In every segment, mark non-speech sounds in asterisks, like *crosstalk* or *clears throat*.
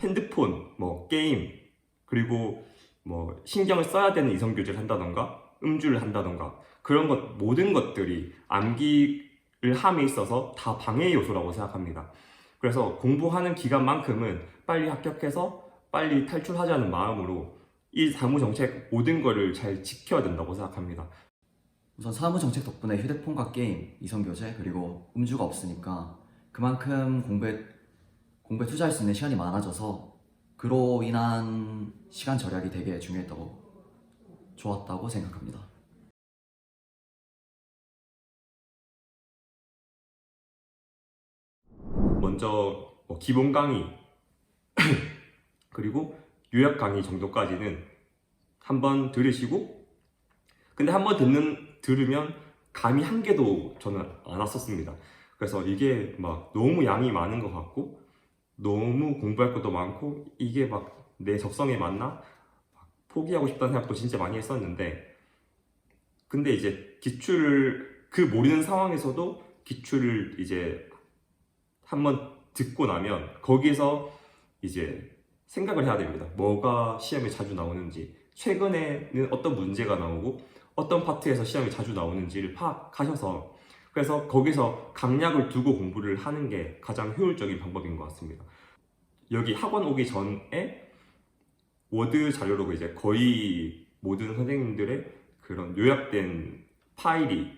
핸드폰, 뭐 게임, 그리고 뭐 신경을 써야 되는 이성 교제를 한다던가 음주를 한다던가 그런 것 모든 것들이 암기를 함에 있어서 다 방해 요소라고 생각합니다. 그래서 공부하는 기간만큼은 빨리 합격해서 빨리 탈출하자는 마음으로 이 사무 정책 모든 거를 잘 지켜야 된다고 생각합니다. 우선 사무 정책 덕분에 휴대폰과 게임, 이성 교제, 그리고 음주가 없으니까 그만큼 공부에, 공부에 투자할 수 있는 시간이 많아져서 그로 인한 시간 절약이 되게 중요했다고, 좋았다고 생각합니다. 먼저 뭐 기본 강의 *clears throat* 그리고 요약 강의 정도까지는 한번 들으시고 근데 한번 듣는 들으면 감이 한 개도 저는 안 왔었습니다. 그래서 이게 막 너무 양이 많은 것 같고 너무 공부할 것도 많고 이게 막 내 적성에 맞나 막 포기하고 싶다는 생각도 진짜 많이 했었는데 근데 이제 기출을 그 모르는 상황에서도 기출을 이제 한번 듣고 나면 거기서 이제 생각을 해야 됩니다. 뭐가 시험에 자주 나오는지, 최근에는 어떤 문제가 나오고 어떤 파트에서 시험이 자주 나오는지를 파악하셔서 그래서 거기서 강약을 두고 공부를 하는 게 가장 효율적인 방법인 것 같습니다. 여기 학원 오기 전에 워드 자료로 이제 거의 모든 선생님들의 그런 요약된 파일이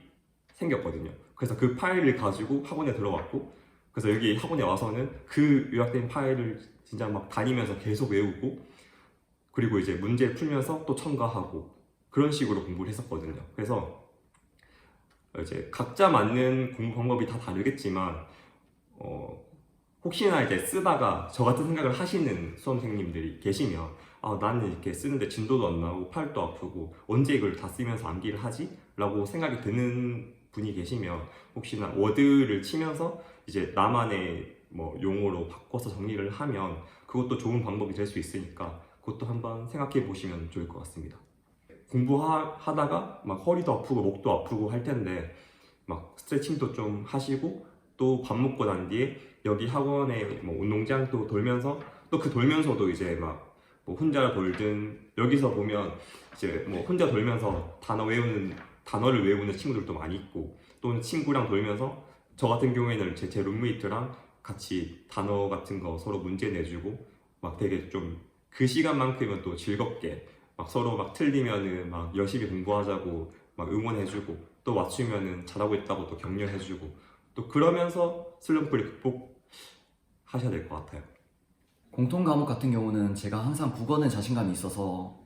생겼거든요. 그래서 그 파일을 가지고 학원에 들어갔고 그래서 여기 학원에 와서는 그 요약된 파일을 진짜 막 다니면서 계속 외우고 그리고 이제 문제 풀면서 또 첨가하고 그런 식으로 공부를 했었거든요. 그래서 이제 각자 맞는 공부 방법이 다 다르겠지만 어, 혹시나 이제 쓰다가 저 같은 생각을 하시는 수험생님들이 계시면 아, 나는 이렇게 쓰는데 진도도 안 나오고 팔도 아프고 언제 이걸 다 쓰면서 암기를 하지? 라고 생각이 드는 분이 계시면 혹시나 워드를 치면서 이제 나만의 뭐 용어로 바꿔서 정리를 하면 그것도 좋은 방법이 될 수 있으니까 그것도 한번 생각해 보시면 좋을 것 같습니다. 공부하다가 막 허리도 아프고 목도 아프고 할 텐데 막 스트레칭도 좀 하시고 또 밥 먹고 난 뒤에 여기 학원에 뭐 운동장 또 돌면서 또 그 돌면서도 이제 막 뭐 혼자 돌든 여기서 보면 이제 뭐 혼자 돌면서 단어 외우는 단어를 외우는 친구들도 많이 있고 또는 친구랑 돌면서 저 같은 경우에는 제, 제 룸메이트랑 같이 단어 같은 거 서로 문제 내주고 막 되게 좀 그 시간만큼은 또 즐겁게 막 서로 막 틀리면은 막 열심히 공부하자고 막 응원해주고 또 맞추면은 잘하고 있다고 또 격려해주고 또 그러면서 슬럼프를 극복하셔야 될 것 같아요. 공통 과목 같은 경우는 제가 항상 국어는 자신감이 있어서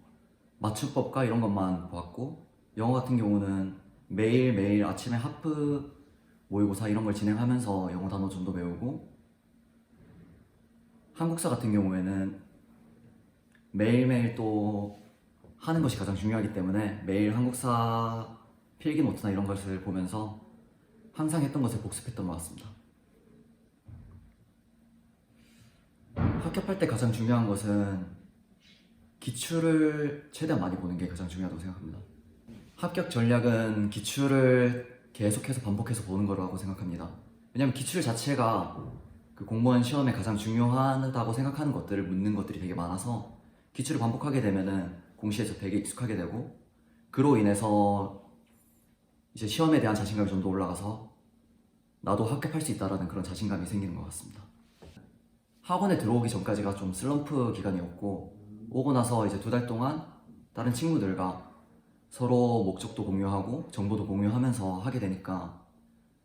맞춤법과 이런 것만 보았고 영어 같은 경우는 매일매일 아침에 하프 모의고사 이런 걸 진행하면서 영어 단어 좀더 외우고 한국사 같은 경우에는 매일매일 또 하는 것이 가장 중요하기 때문에 매일 한국사 필기 노트나 이런 것을 보면서 항상 했던 것을 복습했던 것 같습니다. 합격할 때 가장 중요한 것은 기출을 최대한 많이 보는 게 가장 중요하다고 생각합니다. 합격 전략은 기출을 계속해서 반복해서 보는 거라고 생각합니다. 왜냐하면 기출 자체가 그 공무원 시험에 가장 중요하다고 생각하는 것들을 묻는 것들이 되게 많아서 기출을 반복하게 되면은 공시에서 되게 익숙하게 되고 그로 인해서 이제 시험에 대한 자신감이 좀 더 올라가서 나도 합격할 수 있다라는 그런 자신감이 생기는 것 같습니다. 학원에 들어오기 전까지가 좀 슬럼프 기간이었고 오고 나서 이제 두 달 동안 다른 친구들과 서로 목적도 공유하고 정보도 공유하면서 하게 되니까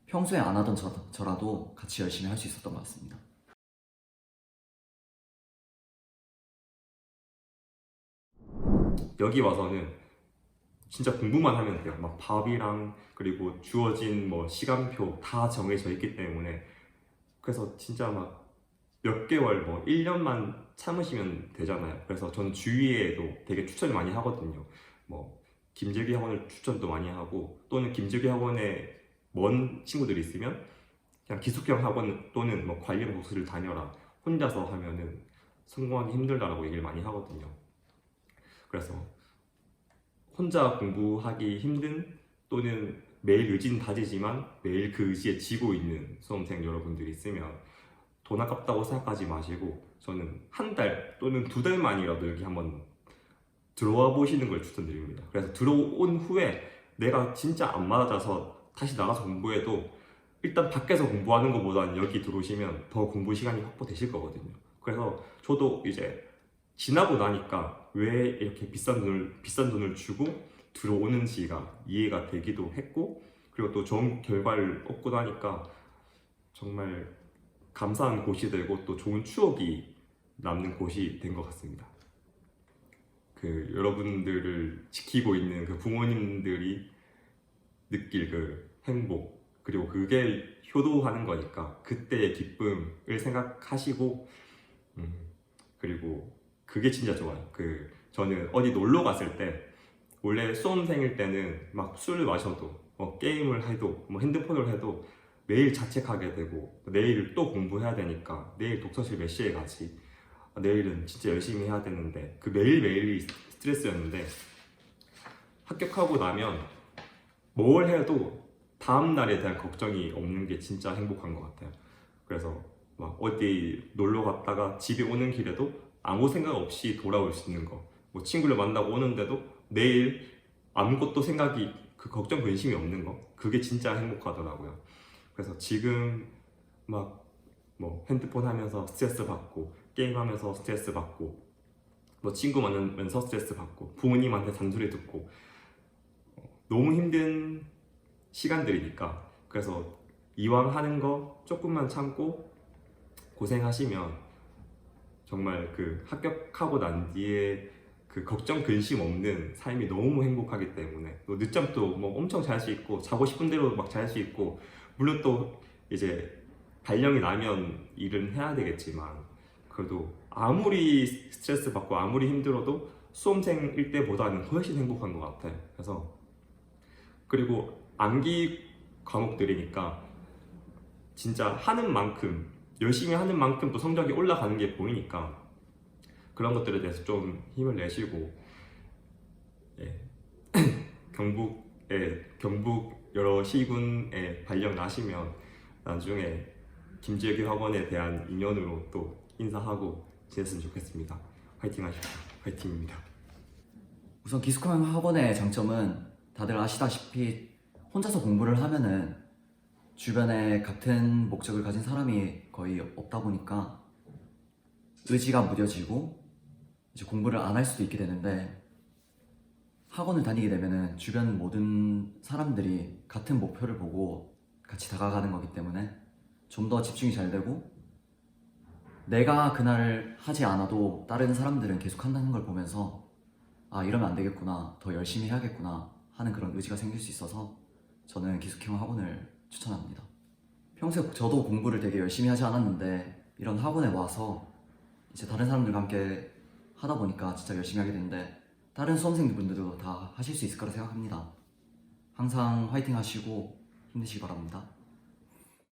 평소에 안 하던 저, 저라도 같이 열심히 할 수 있었던 것 같습니다. 여기 와서는 진짜 공부만 하면 돼요. 막 밥이랑 그리고 주어진 뭐 시간표 다 정해져 있기 때문에 그래서 진짜 막 몇 개월 뭐 1년만 참으시면 되잖아요. 그래서 전 주위에도 되게 추천을 많이 하거든요. 뭐 김재기 학원을 추천도 많이 하고 또는 김재기 학원에 먼 친구들이 있으면 그냥 기숙형 학원 또는 뭐 관련 코스를 다녀라. 혼자서 하면은 성공하기 힘들다라고 얘기를 많이 하거든요. 그래서 혼자 공부하기 힘든 또는 매일 의지는 다지지만 매일 그 의지에 지고 있는 수험생 여러분들이 있으면 돈 아깝다고 생각하지 마시고 저는 한 달 또는 두 달만이라도 여기 한번 들어와 보시는 걸 추천드립니다. 그래서 들어온 후에 내가 진짜 안 맞아서 다시 나가서 공부해도 일단 밖에서 공부하는 것보다는 여기 들어오시면 더 공부 시간이 확보되실 거거든요. 그래서 저도 이제 지나고 나니까 왜 이렇게 비싼 돈을 비싼 돈을 주고 들어오는지가 이해가 되기도 했고 그리고 또 좋은 결과를 얻고 나니까 정말 감사한 곳이 되고 또 좋은 추억이 남는 곳이 된 것 같습니다. 그 여러분들을 지키고 있는 그 부모님들이 느낄 그 행복 그리고 그게 효도하는 거니까 그때의 기쁨을 생각하시고 음, 그리고 그게 진짜 좋아요. 그 저는 어디 놀러 갔을 때 원래 수험생일 때는 막 술을 마셔도 뭐 게임을 해도 뭐 핸드폰을 해도 매일 자책하게 되고 내일 또 공부해야 되니까 내일 독서실 몇 시에 가지 아, 내일은 진짜 열심히 해야 되는데 그 매일매일이 스트레스였는데 합격하고 나면 뭘 해도 다음 날에 대한 걱정이 없는 게 진짜 행복한 것 같아요. 그래서 막 어디 놀러 갔다가 집에 오는 길에도 아무 생각 없이 돌아올 수 있는 거. 뭐 친구를 만나고 오는데도 내일 아무것도 생각이 그 걱정 근심이 없는 거. 그게 진짜 행복하더라고요. 그래서 지금 막 뭐 핸드폰 하면서 스트레스 받고 게임 하면서 스트레스 받고 뭐 친구 만나면서 스트레스 받고 부모님한테 잔소리 듣고 어, 너무 힘든 시간들이니까 그래서 이왕 하는 거 조금만 참고 고생하시면 정말 그 합격하고 난 뒤에 그 걱정 근심 없는 삶이 너무 행복하기 때문에 또 늦잠도 뭐 엄청 잘 수 있고 자고 싶은 대로 막 잘 수 있고 물론 또 이제 발령이 나면 일은 해야 되겠지만 그래도 아무리 스트레스 받고 아무리 힘들어도 수험생일 때보다는 훨씬 행복한 것 같아요. 그래서 그리고 암기 과목들이니까 진짜 하는 만큼 열심히 하는 만큼 또 성적이 올라가는 게 보이니까 그런 것들에 대해서 좀 힘을 내시고 예. *clears throat* 경북에 경북 여러 시군에 발령 나시면 나중에 김재규 학원에 대한 인연으로 또 인사하고 지냈으면 좋겠습니다. 화이팅 하십시오. 화이팅입니다. 우선 기숙형 학원의 장점은 다들 아시다시피 혼자서 공부를 하면은 주변에 같은 목적을 가진 사람이 거의 없다 보니까 의지가 무뎌지고 이제 공부를 안 할 수도 있게 되는데 학원을 다니게 되면은 주변 모든 사람들이 같은 목표를 보고 같이 다가가는 거기 때문에 좀 더 집중이 잘 되고 내가 그날 하지 않아도 다른 사람들은 계속 한다는 걸 보면서 아 이러면 안 되겠구나 더 열심히 해야겠구나 하는 그런 의지가 생길 수 있어서 저는 기숙형 학원을 추천합니다. 평소에 저도 공부를 되게 열심히 하지 않았는데 이런 학원에 와서 이제 다른 사람들과 함께 하다 보니까 진짜 열심히 하게 되는데 다른 수험생분들도 다 하실 수 있을 거라 생각합니다. 항상 화이팅 하시고 힘내시기 바랍니다